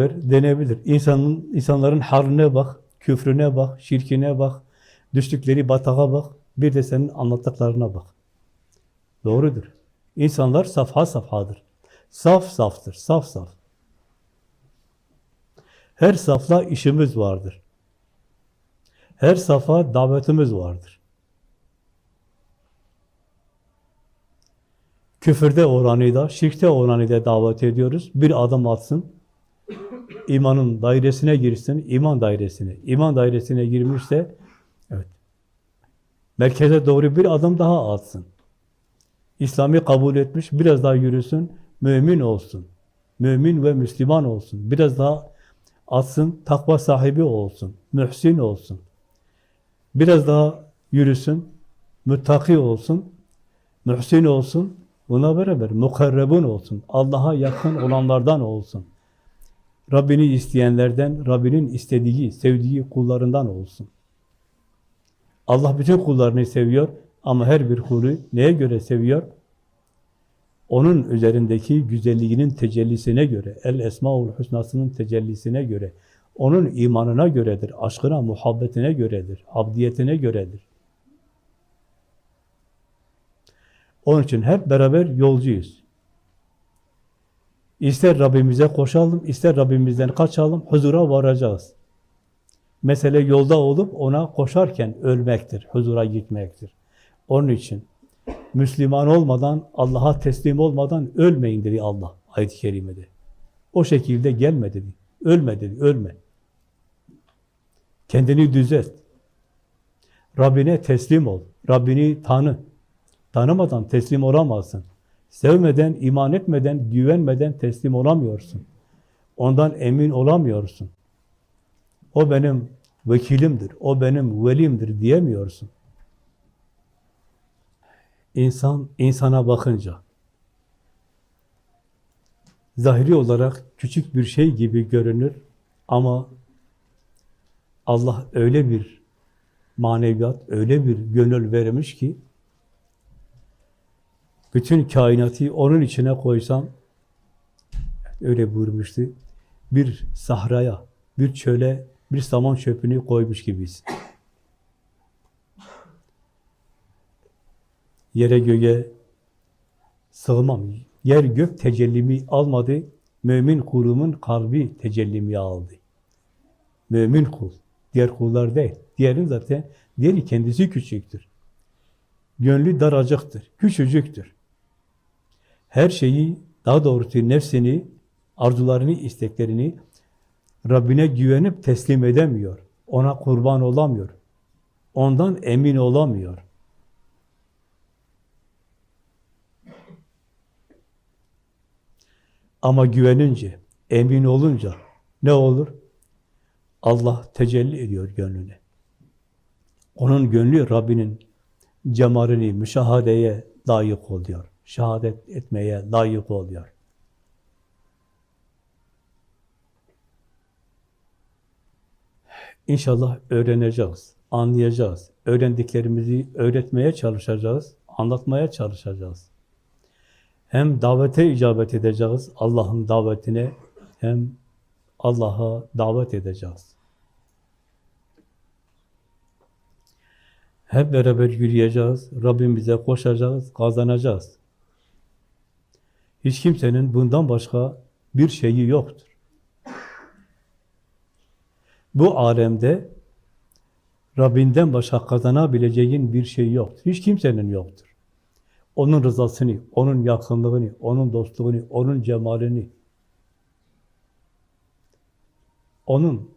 denebilir. İnsanın, insanların haline bak, küfrüne bak, şirkine bak, düştükleri batağa bak, bir de senin anlattıklarına bak. Doğrudur. İnsanlar safha safhadır. Saf saftır, saf saf. Her safla işimiz vardır. Her safa davetimiz vardır. Küfürde oranı da, şirkte oranı da davet ediyoruz. Bir adım atsın, imanın dairesine girsin, iman dairesine. İman dairesine girmişse, evet, merkeze doğru bir adım daha atsın. İslam'ı kabul etmiş, biraz daha yürüsün, mümin olsun. Mümin ve Müslüman olsun. Biraz daha atsın, takva sahibi olsun, mühsin olsun. Biraz daha yürüsün, müttaki olsun, mühsin olsun, buna beraber mukarrebun olsun, Allah'a yakın olanlardan olsun. Rabbini isteyenlerden, Rabbinin istediği, sevdiği kullarından olsun. Allah bütün kullarını seviyor ama her bir kulu neye göre seviyor? Onun üzerindeki güzelliğinin tecellisine göre, El Esmaül Hüsna'sının tecellisine göre, onun imanına göredir, aşkına, muhabbetine göredir, abdiyetine göredir. Onun için hep beraber yolcuyuz. İster Rabbimize koşalım, ister Rabbimizden kaçalım, huzura varacağız. Mesele yolda olup ona koşarken ölmektir, huzura gitmektir. Onun için Müslüman olmadan, Allah'a teslim olmadan ölmeyin dedi Allah ayet-i kerimede. O şekilde gelme dedi. Ölme dedi, ölme. Kendini düzelt. Rabbine teslim ol. Rabbini tanı. Tanımadan teslim olamazsın. Sevmeden, iman etmeden, güvenmeden teslim olamıyorsun. Ondan emin olamıyorsun. O benim vekilimdir, o benim velimdir diyemiyorsun. İnsan, insana bakınca zahiri olarak küçük bir şey gibi görünür ama Allah öyle bir maneviyat, öyle bir gönül vermiş ki bütün kainatı onun içine koysam öyle buyurmuştu. Bir sahraya, bir çöle, bir saman çöpünü koymuş gibiyiz. Yere göğe sığmam. Yer gök tecellimi almadı. Mümin kulumun kalbi tecellimi aldı. Mümin kul. Diğer kullar değil. Diğerin zaten, diğeri kendisi küçüktür. Gönlü daracıktır, küçücüktür. Her şeyi, daha doğrusu nefsini, arzularını, isteklerini Rabbine güvenip teslim edemiyor. Ona kurban olamıyor. Ondan emin olamıyor. Ama güvenince, emin olunca ne olur? Allah tecelli ediyor gönlüne. Onun gönlü Rabbinin cemalini müşahadeye layık oluyor. Şehadet etmeye layık oluyor. İnşallah öğreneceğiz, anlayacağız. Öğrendiklerimizi öğretmeye çalışacağız, anlatmaya çalışacağız. Hem davete icabet edeceğiz, Allah'ın davetine, hem Allah'a davet edeceğiz. Hep beraber yürüyeceğiz, Rabbimize koşacağız, kazanacağız. Hiç kimsenin bundan başka bir şeyi yoktur. Bu alemde Rabbinden başka kazanabileceğin bir şey yoktur. Hiç kimsenin yoktur. Onun rızasını, onun yakınlığını, onun dostluğunu, onun cemalini, onun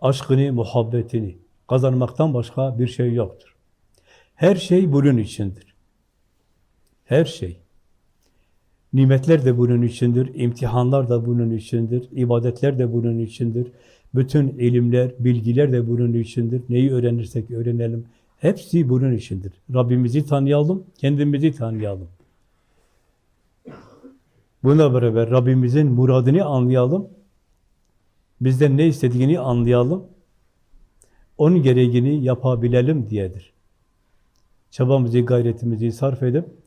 aşkını, muhabbetini kazanmaktan başka bir şey yoktur. Her şey bunun içindir. Her şey. Nimetler de bunun içindir, imtihanlar da bunun içindir, ibadetler de bunun içindir. Bütün ilimler, bilgiler de bunun içindir. Neyi öğrenirsek öğrenelim. Hepsi bunun içindir. Rabbimizi tanıyalım, kendimizi tanıyalım. Buna beraber Rabbimizin muradını anlayalım. Bizden ne istediğini anlayalım. Onun gereğini yapabilelim diyedir. Çabamızı, gayretimizi sarf edip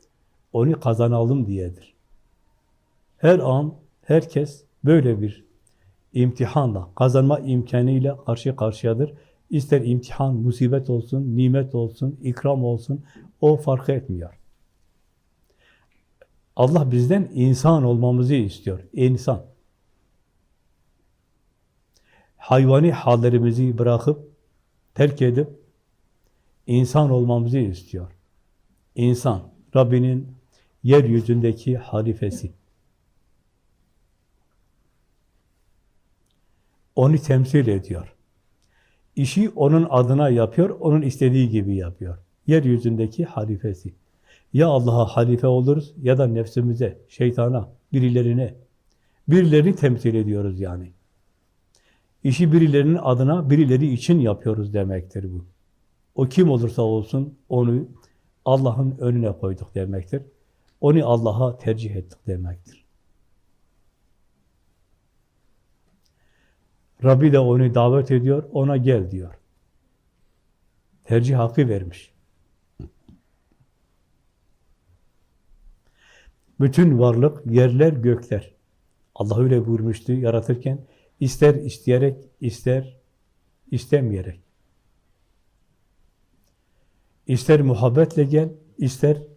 onu kazanalım diyedir. Her an herkes böyle bir imtihanla, kazanma imkanıyla karşı karşıyadır. İster imtihan, musibet olsun, nimet olsun, ikram olsun, o fark etmiyor. Allah bizden insan olmamızı istiyor, insan. Hayvani hallerimizi bırakıp, terk edip, insan olmamızı istiyor. İnsan, Rabbinin yeryüzündeki halifesi. Onu temsil ediyor. İşi onun adına yapıyor, onun istediği gibi yapıyor. Yeryüzündeki halifesi. Ya Allah'a halife oluruz ya da nefsimize, şeytana, birilerine. Birilerini temsil ediyoruz yani. İşi birilerinin adına, birileri için yapıyoruz demektir bu. O kim olursa olsun onu Allah'ın önüne koyduk demektir. Onu Allah'a tercih ettik demektir. Rabbi de onu davet ediyor, ona gel diyor. Tercih hakkı vermiş. Bütün varlık, yerler, gökler. Allah öyle buyurmuştu yaratırken. ister isteyerek, ister istemeyerek. İster muhabbetle gel, ister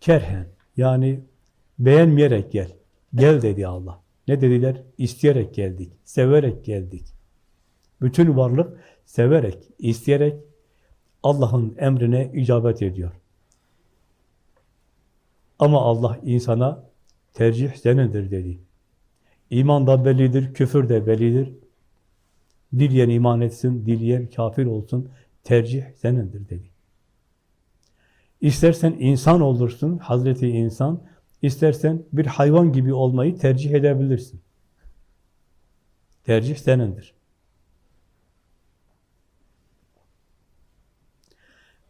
kerhen. Yani beğenmeyerek gel. Gel dedi Allah. Ne dediler? İsteyerek geldik, severek geldik. Bütün varlık severek, isteyerek Allah'ın emrine icabet ediyor. Ama Allah insana tercih senindir dedi. İman da bellidir, küfür de bellidir. Dileyen iman etsin, dileyen kafir olsun, tercih senindir dedi. İstersen insan olursun, Hazreti insan, istersen bir hayvan gibi olmayı tercih edebilirsin. Tercih senindir.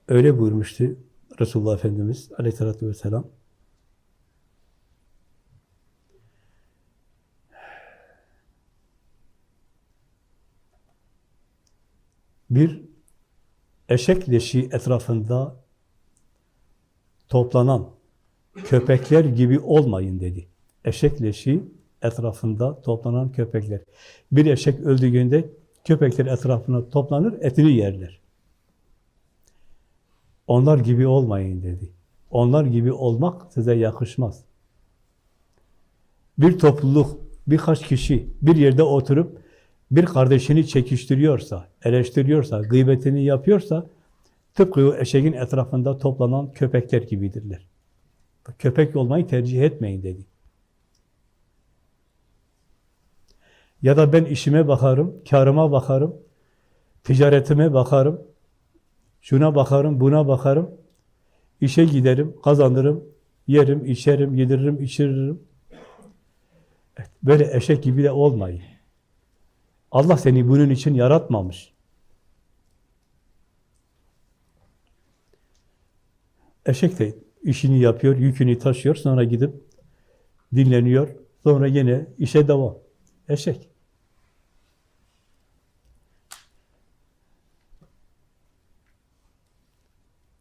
Öyle buyurmuştu Resulullah Efendimiz aleyhissalatü vesselam. Bir eşek leşi etrafında toplanan köpekler gibi olmayın dedi. Eşek leşi etrafında toplanan köpekler. Bir eşek öldüğünde köpekler etrafına toplanır, etini yerler. Onlar gibi olmayın dedi. Onlar gibi olmak size yakışmaz. Bir topluluk, birkaç kişi bir yerde oturup bir kardeşini çekiştiriyorsa, eleştiriyorsa, gıybetini yapıyorsa tıpkı o eşeğin etrafında toplanan köpekler gibidirler. Köpek olmayı tercih etmeyin dedi. Ya da ben işime bakarım, karıma bakarım, ticaretime bakarım, şuna bakarım, buna bakarım, işe giderim, kazanırım, yerim, içerim, yediririm, içiririm. Böyle eşek gibi de olmayın. Allah seni bunun için yaratmamış. Eşek de işini yapıyor, yükünü taşıyor, sonra gidip dinleniyor, sonra yine işe devam. Eşek.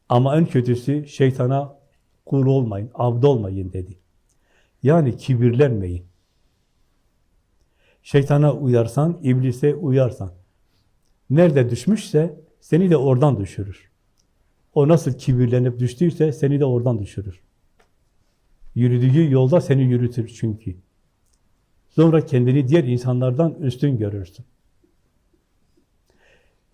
Ama en kötüsü şeytana kul olmayın, abd olmayın dedi. Yani kibirlenmeyin. Şeytana uyarsan, iblise uyarsan, nerede düşmüşse seni de oradan düşürür. O nasıl kibirlenip düştüyse seni de oradan düşürür. Yürüdüğü yolda seni yürütür çünkü. Sonra kendini diğer insanlardan üstün görürsün.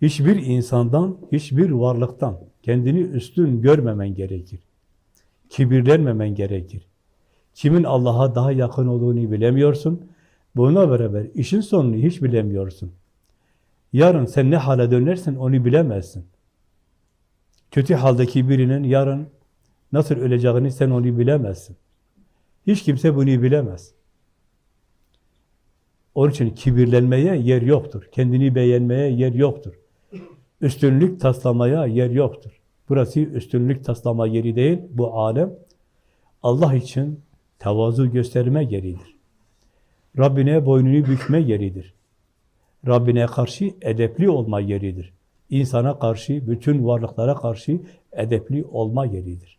Hiçbir insandan, hiçbir varlıktan kendini üstün görmemen gerekir. Kibirlenmemen gerekir. Kimin Allah'a daha yakın olduğunu bilemiyorsun. Buna beraber işin sonunu hiç bilemiyorsun. Yarın sen ne hale dönersen onu bilemezsin. Kötü haldeki birinin yarın nasıl öleceğini sen onu bilemezsin. Hiç kimse bunu bilemez. Onun için kibirlenmeye yer yoktur. Kendini beğenmeye yer yoktur. Üstünlük taslamaya yer yoktur. Burası üstünlük taslama yeri değil, bu alem Allah için tevazu gösterme yeridir. Rabbine boynunu bükme yeridir. Rabbine karşı edepli olma yeridir. İnsana karşı, bütün varlıklara karşı edepli olma yeridir.